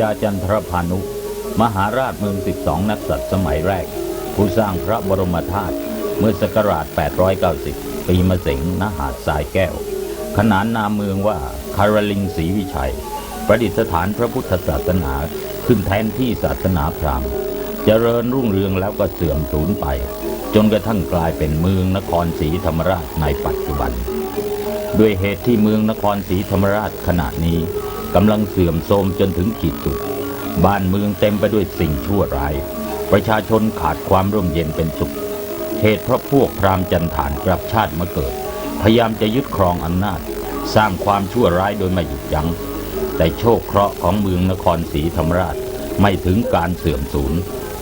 ญาจันทรพานุ มหาราชเมือง 12 นักษัตริย์สมัยแรก ผู้สร้างพระบรมธาตุเมื่อศักราช 890 ปีมะเสงณหาดทรายแก้ว ขนานนามเมืองว่าคารลิงศรีวิชัย ประดิษฐานพระพุทธศาสนาขึ้นแทนที่ศาสนาพราหมณ์เจริญรุ่งเรืองแล้วก็เสื่อมสูญไป จนกระทั่งกลายเป็นเมืองนครศรีธรรมราชในปัจจุบัน ด้วยเหตุที่เมืองนครศรีธรรมราชขณะนี้ กำลังเสื่อมโทรมจนถึงขีดสุด บ้านเมืองเต็มไปด้วยสิ่งชั่วร้าย ประชาชนขาดความร่มเย็นเป็นสุข เหตุเพราะพวกพราหมณ์จันทานกลับชาติมาเกิด พยายามจะยึดครองอำนาจ สร้างความชั่วร้ายโดยไม่หยุดยัง้ง แต่โชคเคราะห์ของเมืองนครศรีธรรมราชไม่ถึงการเสื่อมสูญ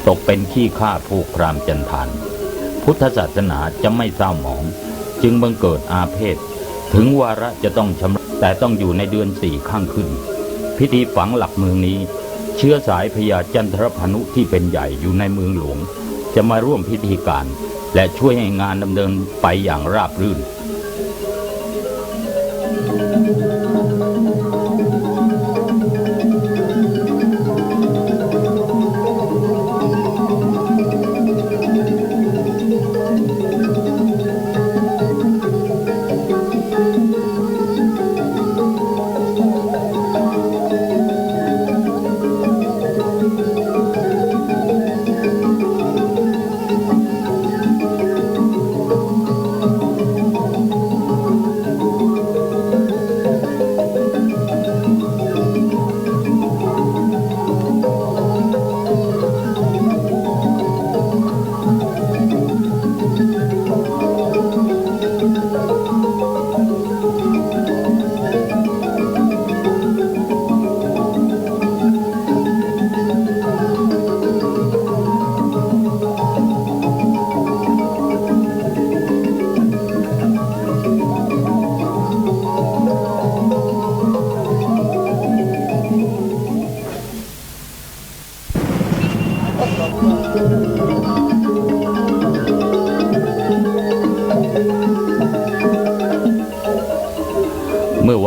ตกเป็นขี้ข้าพวกพราหมณ์จันทาน พุทธศาสนาจะไม่เศร้าหมอง จึงบังเกิดอาเพศ ถึงวาระจะต้องชำระ แต่ต้องอยู่ในเดือนสี่ข้างขึ้น พิธีฝังหลักเมืองนี้ เชื้อสายพญาจันทรพนุที่เป็นใหญ่อยู่ในเมืองหลวง จะมาร่วมพิธีการ และช่วยให้งานดำเนินไปอย่างราบรื่น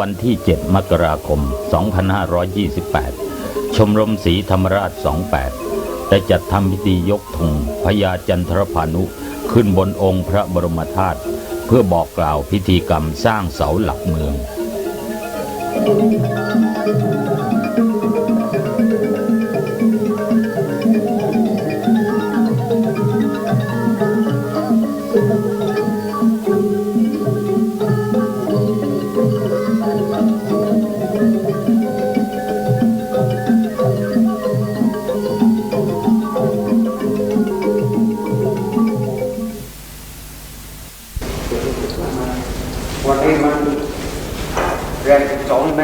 วันที่ 7 มกราคม 2528 ชมรมศรีธรรมราช 28 ได้จัดทำพิธียกธงพญาจันทรพานุขึ้นบนองค์พระบรมธาตุเพื่อบอกกล่าวพิธีกรรมสร้างเสาหลักเมือง เรียนสิบสองไหม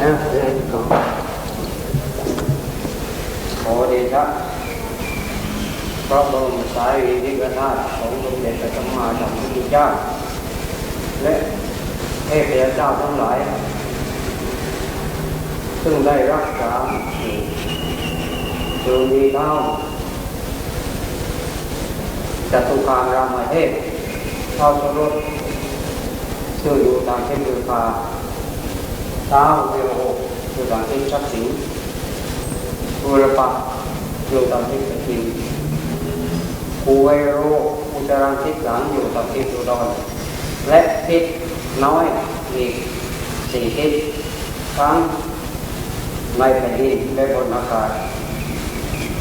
นะเรียนสิบสองขอเดชะพระบรมสารีริกธาตุของสมเด็จพระสัมมาสัมพุทธเจ้า และเทพเจ้าทั้งหลาย ซึ่งได้รักษาอยู่ดีเท่าจตุคามรามเทพเท่าสรุป ชื่ออยู่ตามเช่นเดือพาท้าวเวโรอยู่ตามที่ชักสิงบุรปะอย่ามที่สกินภูเวโรอุจารังทิศหลังอยู่ตามที่สุดอนและทิศน้อยอีกสี่ทิศทั้งในแผ่นดินและบนอากาศ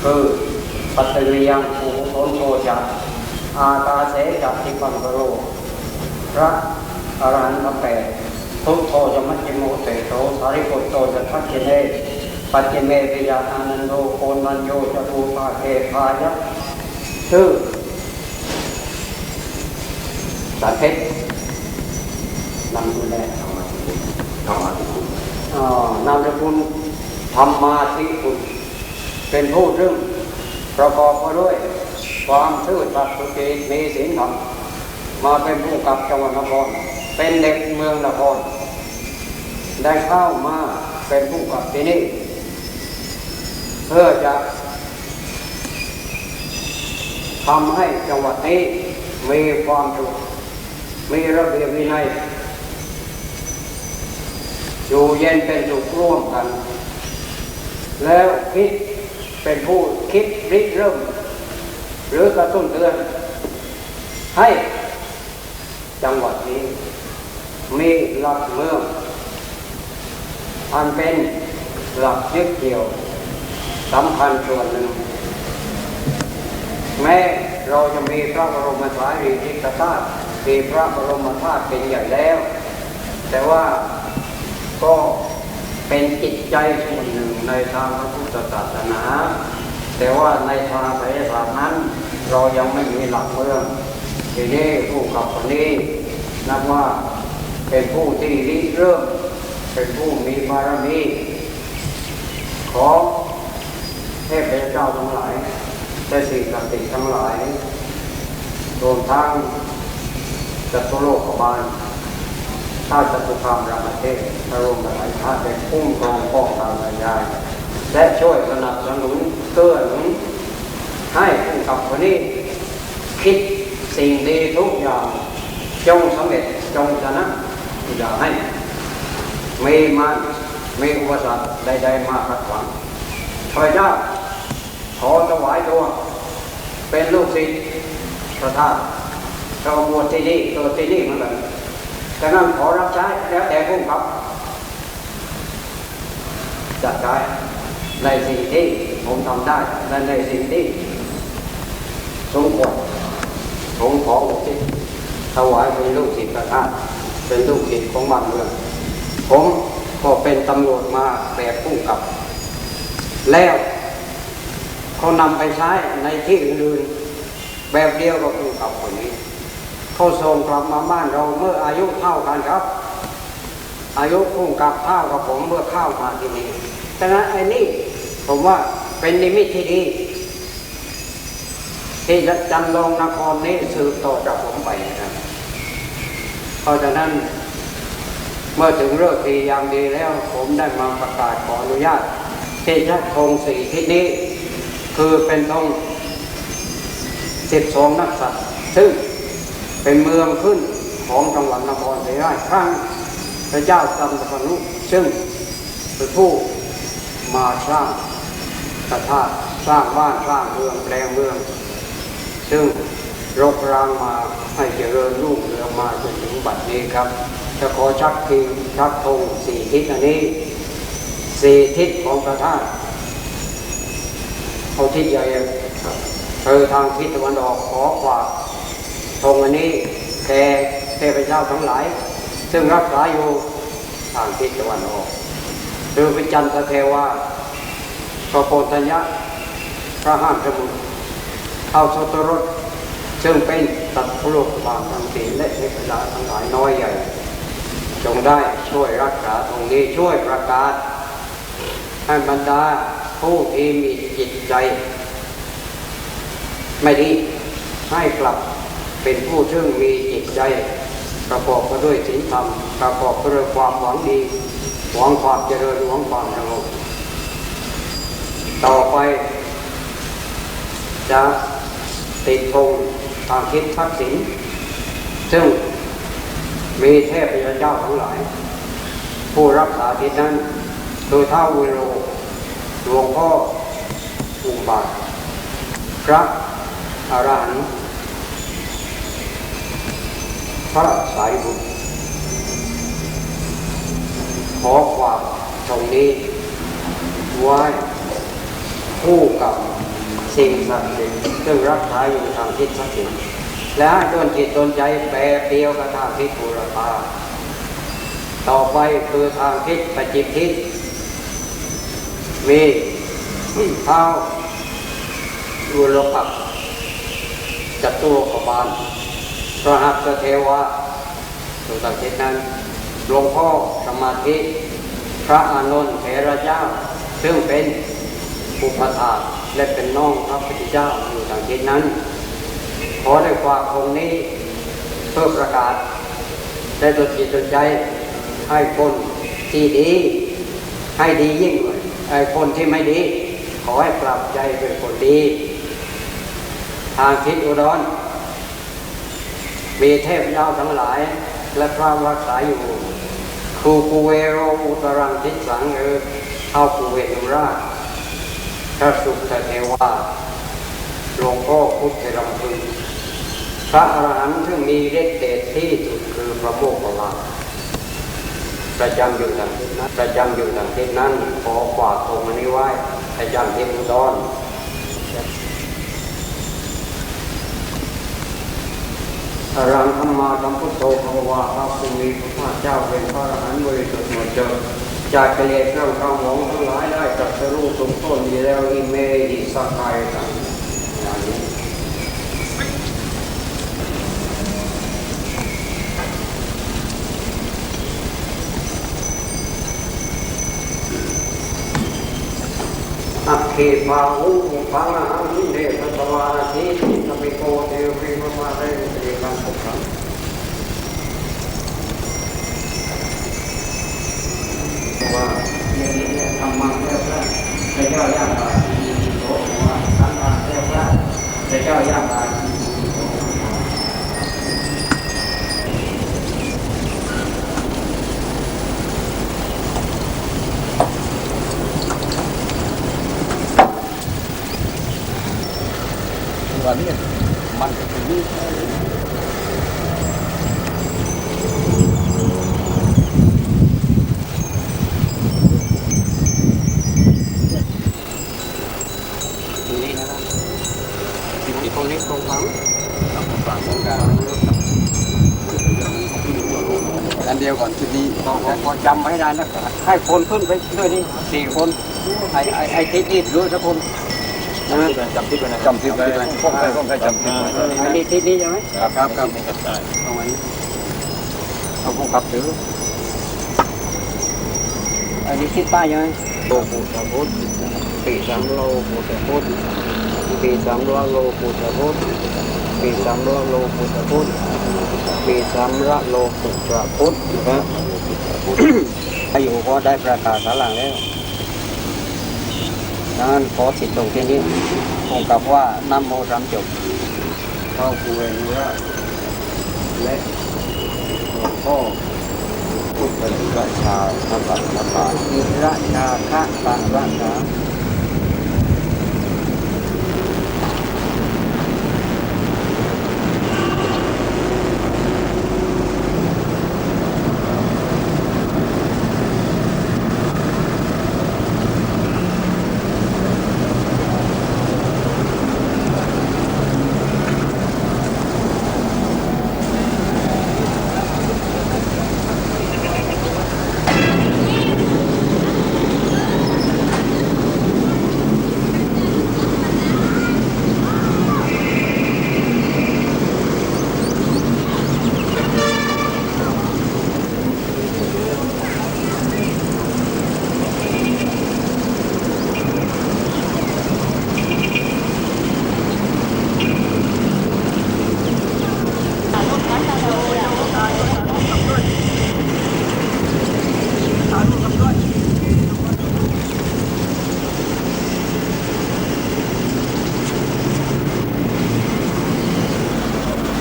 คือปัตตวียังภูโทนโชจักอากาเสจักทิปังกโรพระ อรหันตแปดทุกโทจะมัจจิโมเตโตสาริปุตโตจะทักเจเนปัจเจเมปิยาอานันโดโกนันโยจะทูปาเทพายะชื่อสาเพชรนำคุณแม่ธรรมาธิคุณธรรมาธิคุณนามสกุลธรรมาธิคุณเป็นผู้ซึ่งประกอบมาด้วยความซื่อสัตย์สุจริตมีศีลธรรมมาเป็นผู้กับจังหวัดนคร เป็นเด็กเมืองนคร ได้เข้ามาเป็นผู้กับที่นี่ เพื่อจะทำให้จังหวัดนี้มีความสุขมีระเบียบวินัยอยู่เย็นเป็นสุขร่วมกัน แล้วคิดเป็นผู้คิดริเริ่ม หรือกระตุ้นเตือนให้จังหวัดนี้ มีหลักเมืองอันเป็นหลักยึดเกี่ยวสำคัญส่วนหนึ่ง แม้เราจะมีพระบรมสารีริกธาตุมีพระบรมธาตุเป็นใหญ่แล้ว แต่ว่าก็เป็นจิตใจส่วนหนึ่งในทางพระพุทธศาสนา แต่ว่าในทางไสยศาสตร์นั้น เรายังไม่มีหลักเมืองทีนี้ผู้กับคนนี้นับว่า เป็นผู้ที่ริเริ่ม เป็นผู้มีบารมีขอเทพเจ้าทั้งหลายได้สิ่งศักดิ์สิทธิ์ทั้งหลายรวมทั้งจัตุโลกบาลชาติจตุคามรามเทพพระรมหลายชาติได้คุ้มครองป้องกันรรยายและช่วยสนับสนุนเกื้อหนุนให้ผู้กับคนนี้ คิดสิ่งดีทุกอย่าง จงสำเร็จจงชนะ อย่าให้มีมันมีอุปสรรคใดๆมาขัดขวางพระเจ้าขอถวายตัว เป็นลูกศิษย์พระธาตุเราบวชที่นี่ตัวที่นี่เหมือนกันฉะนั้นขอรับใช้แล้วแต่ผู้กับ จัดได้ในสิ่งที่ผมทำได้และในสิ่งที่สมควรผมขออุทิศถวายเป็นลูกศิษย์พระธาตุ เป็นลูกศิษย์ของบ้านเมือง ผมก็เป็นตำรวจมาแบบผู้กับ แล้วเขานำไปใช้ในที่อื่นๆแบบเดียวกับผู้กับคนนี้เขาส่งกลับมาบ้านเราเมื่ออายุเท่ากันครับ อายุพุ่งกับเท่ากับผมเมื่อเข้ามาที่นี่ฉะนั้นไอ้นี่ผมว่าเป็นนิมิตที่ดีที่จะจันลงนครนี้สืบต่อจากผมไปนะ เพราะฉะนั้นเมื่อถึงเลิกษ์ดียามดีแล้ว ผมได้มาประกาศขออนุญาตที่จะธงสี่ทิศนี้ คือเป็นธงสิบสองนักสัตว์ซึ่งเป็นเมืองขึ้นของจังหวัดนครศรีราชครั้งพระเจ้าจันทพนุซึ่งเป็นผู้มาสร้างสถาสร้างบ้านสร้างเมืองแปลงเมือง ซึ่ง รกร้างมาให้เจริญรุ่งเรืองมาจนถึงบัดนี้ครับ จะขอชักทิงชักธงสี่ทิศอันนี้สี่ทิศของพระธาตุเอาทิศใหญ่เธอทางทิศตะวันออกขอฝากธงอันนี้แก่เทพเจ้าทั้งหลาย ซึ่งรักษาอยู่ทางทิศตะวันออกคือพระจันทร์เทวาพระโพธัญญะพระห้ามสมุทรเท้าสตรส ซึ่งเป็นตัดโลกบางทั้งสี่และเทพดาทั้งหลายน้อยใหญ่ จงได้ช่วยรักษาตรงนี้ช่วยประกาศให้บรรดาผู้ที่มีจิตใจ ไม่ดีให้กลับเป็นผู้ซึ่งมีจิตใจ ประกอบไปด้วยศีลธรรมประกอบไปด้วยความหวังดีหวังความเจริญหวังความสงบต่อไปจะติดธง ทางคิดทักษิณซึ่งมีเทพเจ้าทั้งหลาย ผู้รักษาทิศนั้นโดยเท่าวิโรหลวงพ่ออุบาทพระอรหันต์พระสายบุตรขอความตรงนี้ไว้คู่กับ สิ่งศักดิ์สิทธิ์ซึ่งรักษาอยู่ทางทิศศักดิ์สิทธิ์และให้ดนจิตโดนใจแบบเดียวกับทางทิศบูรพาต่อไปคือทางทิศปจิตทิศมีเท้าอุรปักจัตุโลกบาลพระหัตถเทวะตัวทางทิศนั้นหลวงพ่อสมาธิพระอานนท์เถระเจ้า ซึ่งเป็นอุปถา และเป็นน้องพระพุทธเจ้าอยู่ทางทิศนั้น ขอได้ความคงนี้เพื่อประกาศ ได้ตัวจิตตัวใจให้คนที่ดี ให้ดียิ่งกว่าไอ้คนที่ไม่ดี ขอให้ปรับใจเป็นคนดี ทางทิศอุดรมีเทพเจ้าทั้งหลาย และพระรักษาอยู่ครูกูเวโรอุตรังทิศสังเออเท่ากูเวนุราช พระสุขเทวาหลวงพ่อพุทธรำพึงพระอรหันต์ซึ่งมีฤทธิ์เดชที่สุดคือพระโมคคัลลาประจำอยู่ทางทิศนั้นประจำอยู่ทางทิศนั้น ขอฝากองนี้ไว้ประจำที่อุดรอรังธรรมาสัมพุทโธภควาพระภูมิพระเจ้าเป็นพระอรหันต์บริสุทธิ์หมดจด จากกิเลสเครื่องข้างหลงทั้งหลายได้ตรัสรู้สูงต้นดีแล้วอิเมหิสกายต่างอัคคีภาหุพังหังเดชตวาทีสมิโกเทวิมมาเรเตกันทุกครั้ง ว่าอย่างนี้เนี่ยทำมังเรียบร้อพระเจ้าย่างบาทีโตว่าทำมาเรียบร้อพระเจ้าย่างบาทีโต วันนี้มันจะเป็นนี่ ตรงนี้นะครับตรงนี้ตรงฝัง ฝั่งของกลางอันเดียวก่อนชุดนี้พอพอพอจำไว้ได้นะให้คนขึ้นไปด้วยนี่สี่คนไอ้ไอ้ไอ้ทิศนี่รู้สักคนนะจำทิศไว้นะจำทิศไว้พวกใครพวกใครจำทิศไว้ไอ้นี่ทิศนี้ใช่ไหมครับครับครับตรงนี้เอาผู้ขับถือไอ้นี่ทิศใต้ใช่ไหมโลกุตพุทธปีสัมโลกุตพุทธ ปีสัมโลโลกุตพุทธปีสัมโลโลกุตพุทธปีสัมระโลกุตพุทธนะครับถ้าอยู่ก็ได้ประกาศสารังแล้วดังนั้นขอสิทธิ์ตรงที่นี้คงกับว่าน้ำโมสามจบเข้าคุยว่าและหลวงพ่อพุทธราชาพระบัณฑาอิราชาคะปะราชา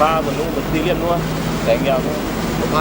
ปลาเหมือนนู้นเหมือนซีเรียมนู้นแสงยาวนู้นป